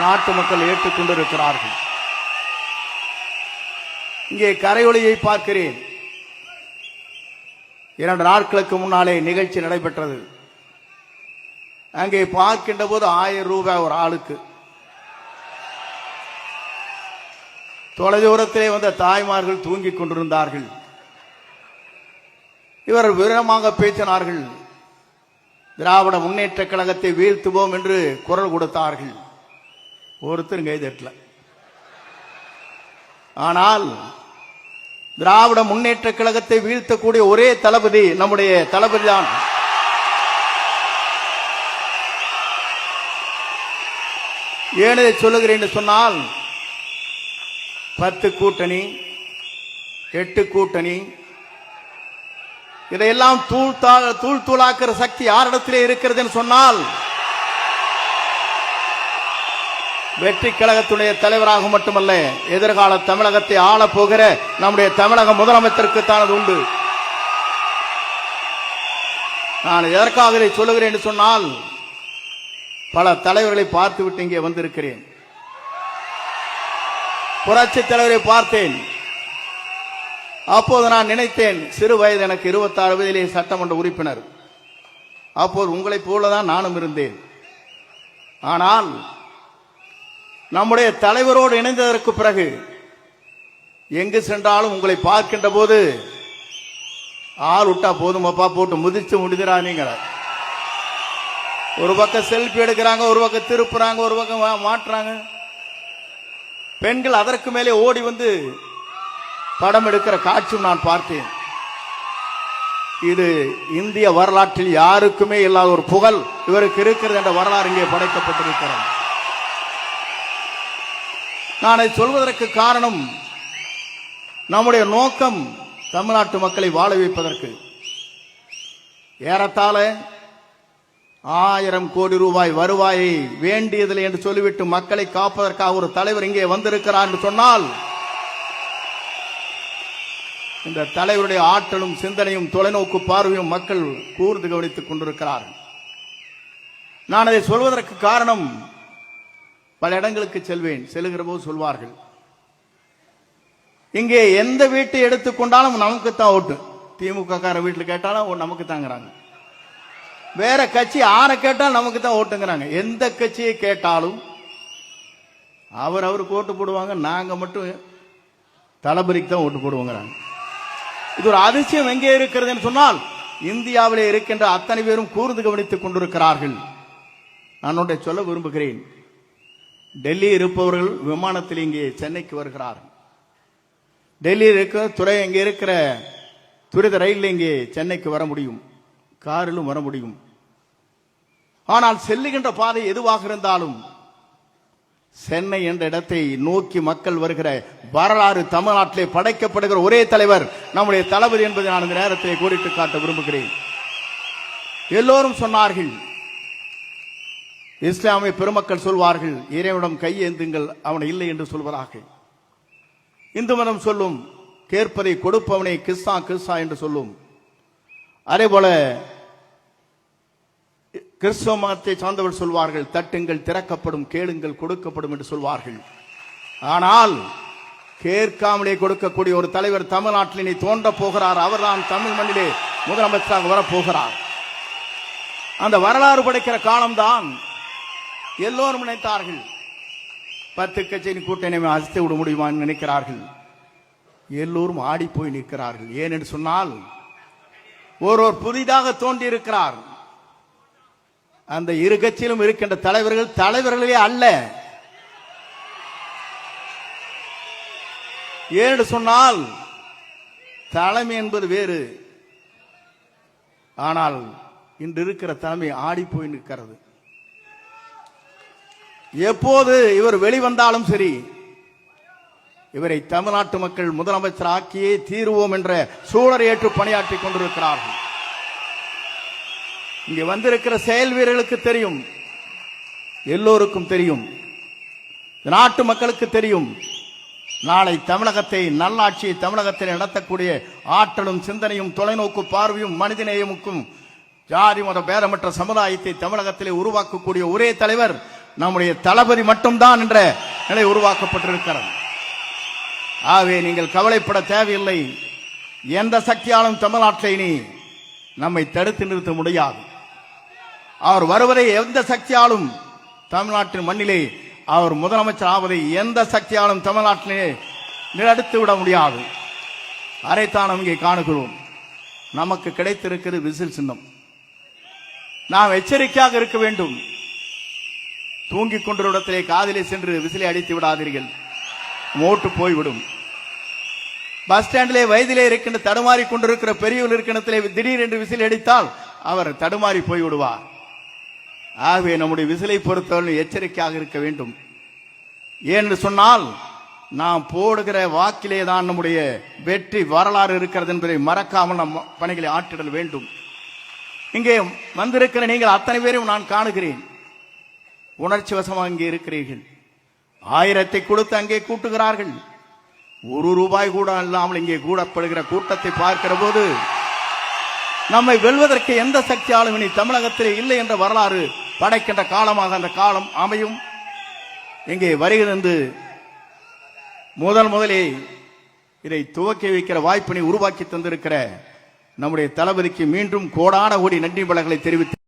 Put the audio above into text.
நாட்டு மக்கள் ஏற்றுக்கொண்டிருக்கிறார்கள் இங்கே கரையொலியை பார்க்கிறேன். இரண்டு நாட்களுக்கு முன்னாலே நிகழ்ச்சி நடைபெற்றது. அங்கே பார்க்கின்ற போது ஆயிரம் ரூபாய் ஒரு ஆளுக்கு. தொலைதூரத்திலே வந்த தாய்மார்கள் தூங்கிக் கொண்டிருந்தார்கள். இவர் விவரமாக பேசினார்கள். திராவிட முன்னேற்ற கழகத்தை வீழ்த்துவோம் என்று குரல் கொடுத்தார்கள். ஒருத்தரும் கைதட்டல ஆனால் திராவிட முன்னேற்ற கழகத்தை வீழ்த்தக்கூடிய ஒரே தளபதி நம்முடைய தளபதி தான். ஏனதை சொல்லுகிறேன் சொன்னால் பத்து கூட்டணி எட்டு கூட்டணி இதையெல்லாம் தூள் தூள் தூளாக்குற சக்தி யாரிடத்திலே இருக்கிறதுன்னு சொன்னால் வெற்றி கழகத்துடைய தலைவராக மட்டுமல்ல எதிர்கால தமிழகத்தை ஆளப் போகிற நம்முடைய தமிழக முதலமைச்சருக்கு தான் அது உண்டு. நான் எதற்காக இதை சொல்லுகிறேன் என்று சொன்னால் பல தலைவர்களை பார்த்துவிட்டு இங்கே வந்திருக்கிறேன். புரட்சி தலைவரை பார்த்தேன். அப்போது நான் நினைத்தேன் சிறு வயது எனக்கு இருபத்தாறு வயதிலே சட்டமன்ற உறுப்பினர். அப்போது உங்களைப் போலதான் நானும் இருந்தேன். ஆனால் நம்முடைய தலைவரோடு இணைந்ததற்கு பிறகு எங்கு சென்றாலும் உங்களை பார்க்கின்ற போது ஆள் விட்டா போதுமப்பா போட்டு முதிச்சு நீங்க ஒரு பக்கம் செல்ஃபி எடுக்கிறாங்க ஒரு பக்கம் திருப்புறாங்க ஒரு பக்கம் மாட்டுறாங்க. பெண்கள் அதற்கு மேலே ஓடி வந்து படம் எடுக்கிற காட்சியும் நான் பார்த்தேன். இது இந்திய வரலாற்றில் யாருக்குமே இல்லாத ஒரு புகழ் இவருக்கு இருக்கிறது என்ற வரலாறு இங்கே படைக்கப்பட்டிருக்கிறது. நான் அதை சொல்வதற்கு காரணம் நம்முடைய நோக்கம் தமிழ்நாட்டு மக்களை வாழ வைப்பதற்கு. ஏறத்தாழ ஆயிரம் கோடி ரூபாய் வருவாயை வேண்டியதில்லை என்று சொல்லிவிட்டு மக்களை காப்பதற்காக ஒரு தலைவர் இங்கே வந்திருக்கிறார் என்று சொன்னால் இந்த தலைவருடைய ஆற்றலும் சிந்தனையும் தொலைநோக்கு பார்வையும் மக்கள் கூர்ந்து கவனித்துக் கொண்டிருக்கிறார்கள். நான் அதை சொல்வதற்கு காரணம் பல இடங்களுக்கு செல்வேன். செல்லுகிற போது சொல்வார்கள் இங்கே எந்த வீட்டை எடுத்துக்கொண்டாலும் நமக்கு தான் ஓட்டு. திமுக கார வீட்டில் கேட்டாலும் நமக்கு தாங்கிறாங்க வேற கட்சி ஆரை கேட்டால் நமக்கு தான் ஓட்டுங்கிறாங்க. எந்த கட்சியை கேட்டாலும் அவர் அவருக்கு ஓட்டு போடுவாங்க நாங்கள் மட்டும் தளபதிக்கு தான் ஓட்டு போடுவோங்கிறாங்க. இது ஒரு அதிசயம் எங்கே இருக்கிறதுன்னு சொன்னால் இந்தியாவிலே இருக்கின்ற அத்தனை பேரும் கூர்ந்து கவனித்துக் கொண்டிருக்கிறார்கள். நான் ஒன்றை சொல்ல விரும்புகிறேன். டெல்லி இருப்பவர்கள் விமானத்தில் இங்கே சென்னைக்கு வருகிறார்கள் டெல்லியில் இருக்கிற துறை இங்கே இருக்கிற துரித ரயிலில் இங்கே சென்னைக்கு வர முடியும். காரிலும் வர முடியும். ஆனால் செல்லுகின்ற பாதை எதுவாக இருந்தாலும் சென்னை என்ற இடத்தை நோக்கி மக்கள் வருகிற வரலாறு தமிழ்நாட்டிலே படைக்கப்படுகிற ஒரே தலைவர் நம்முடைய தளபதி என்பதை நான் இந்த நேரத்தை கூறிட்டு காட்ட விரும்புகிறேன். எல்லோரும் சொன்னார்கள் இஸ்லாமிய பெருமக்கள் சொல்வார்கள் இறைவனிடம் கையேந்துங்கள் அவனை இல்லை என்று சொல்வதாக. இந்து மதம் சொல்லும் கேட்பதை கொடுப்பவனை கிஸ்ஸா கிஸ்ஸா என்று சொல்லும். அதே போல கிறிஸ்தவ மதத்தை சார்ந்தவர் சொல்வார்கள் தட்டுங்கள் திறக்கப்படும் கேளுங்கள் கொடுக்கப்படும் என்று சொல்வார்கள். ஆனால் கேட்காமலே கொடுக்கக்கூடிய ஒரு தலைவர் தமிழ்நாட்டிலே தோன்ற போகிறார். அவர்தான் தமிழ் மண்ணிலே முதலமைச்சராக வரப்போகிறார். அந்த வரலாறு படைக்கிற காலம்தான் எல்லோரும் நினைத்தார்கள். பத்து கட்சியின் கூட்டணி அசித்து விட முடியுமான்னு நினைக்கிறார்கள். எல்லோரும் ஆடி போய் நிற்கிறார்கள். ஏனென்று சொன்னால் ஒருவர் புதிதாக தோன்றியிருக்கிறார். அந்த இரு கட்சியிலும் இருக்கின்ற தலைவர்கள் தலைவர்களே அல்ல. ஏன்னு சொன்னால் தலைமை என்பது வேறு. ஆனால் இன்று இருக்கிற தலைமை ஆடி போய் நிற்கிறது. எப்போது இவர் வெளிவந்தாலும் சரி இவரை தமிழ்நாட்டு மக்கள் முதலமைச்சர் ஆக்கியே தீருவோம் என்ற சூழலை ஏற்று பணியாற்றி கொண்டிருக்கிறார்கள். இங்கே வந்திருக்கிற செயல் வீரர்களுக்கு தெரியும் எல்லோருக்கும் தெரியும் நாட்டு மக்களுக்கு தெரியும் நாளை தமிழகத்தை நல்லாட்சியை தமிழகத்தில் நடத்தக்கூடிய ஆற்றலும் சிந்தனையும் தொலைநோக்கு பார்வையும் மனிதநேயமுக்கும் ஜாதி மத பேரமற்ற சமுதாயத்தை தமிழகத்திலே உருவாக்கக்கூடிய ஒரே தலைவர் நம்முடைய தளபதி மட்டும்தான் என்ற நிலை உருவாக்கப்பட்டிருக்கிறது. ஆகவே நீங்கள் கவலைப்பட தேவையில்லை. எந்த சக்தியாலும் தமிழ்நாட்டை நீ நம்மை தடுத்து நிறுத்த முடியாது. அவர் வருவதை எந்த சக்தியாலும் தமிழ்நாட்டின் மண்ணிலே அவர் முதலமைச்சர் ஆவதை எந்த சக்தியாலும் தமிழ்நாட்டிலே நிலடுத்து விட முடியாது. அதைத்தான் இங்கே காணுகிறோம். நமக்கு கிடைத்திருக்கிறது விசில் சின்னம். நாம் எச்சரிக்கையாக இருக்க வேண்டும். தூங்கிக் கொண்டிருந்த இடத்திலே காதிலே சென்று விசிலை அடித்து விடாதீர்கள். மோட்டு போய்விடும். பஸ் ஸ்டாண்டிலே வயதிலே இருக்கின்ற தடுமாறி கொண்டிருக்கிற பெரியவர் இருக்கின்றத்திலே திடீர் என்று விசில் அடித்தால் அவர் தடுமாறி போய் விடுவார் ஆகவே நம்முடைய விசிலை பொறுத்தவரை எச்சரிக்கையாக இருக்க வேண்டும். ஏன்னு சொன்னால் நாம் போடுகிற வாக்கிலே தான் நம்முடைய வெற்றி வரலாறு இருக்கிறது என்பதை மறக்காமல் நம் பணிகளை ஆற்றிடல் வேண்டும். இங்கே வந்திருக்கிற நீங்கள் அத்தனை பேரையும் நான் காணுகிறேன். உணர்ச்சி வசமாக இங்கே இருக்கிறீர்கள். ஆயிரத்தை கொடுத்து அங்கே கூட்டுகிறார்கள். ஒரு ரூபாய் கூட இல்லாமல் இங்கே கூடப்படுகிற கூட்டத்தை பார்க்கிற போது நம்மை வெல்வதற்கு எந்த சக்தியாலும் இனி தமிழகத்திலே இல்லை என்ற வரலாறு படைக்கின்ற காலமாக அந்த காலம் அமையும். இங்கே வருகிறது முதல் முதலே இதை துவக்கி வைக்கிற வாய்ப்பினை உருவாக்கி தந்திருக்கிற நம்முடைய தளபதிக்கு மீண்டும் கோடான கோடி நன்றி பலகளை தெரிவித்து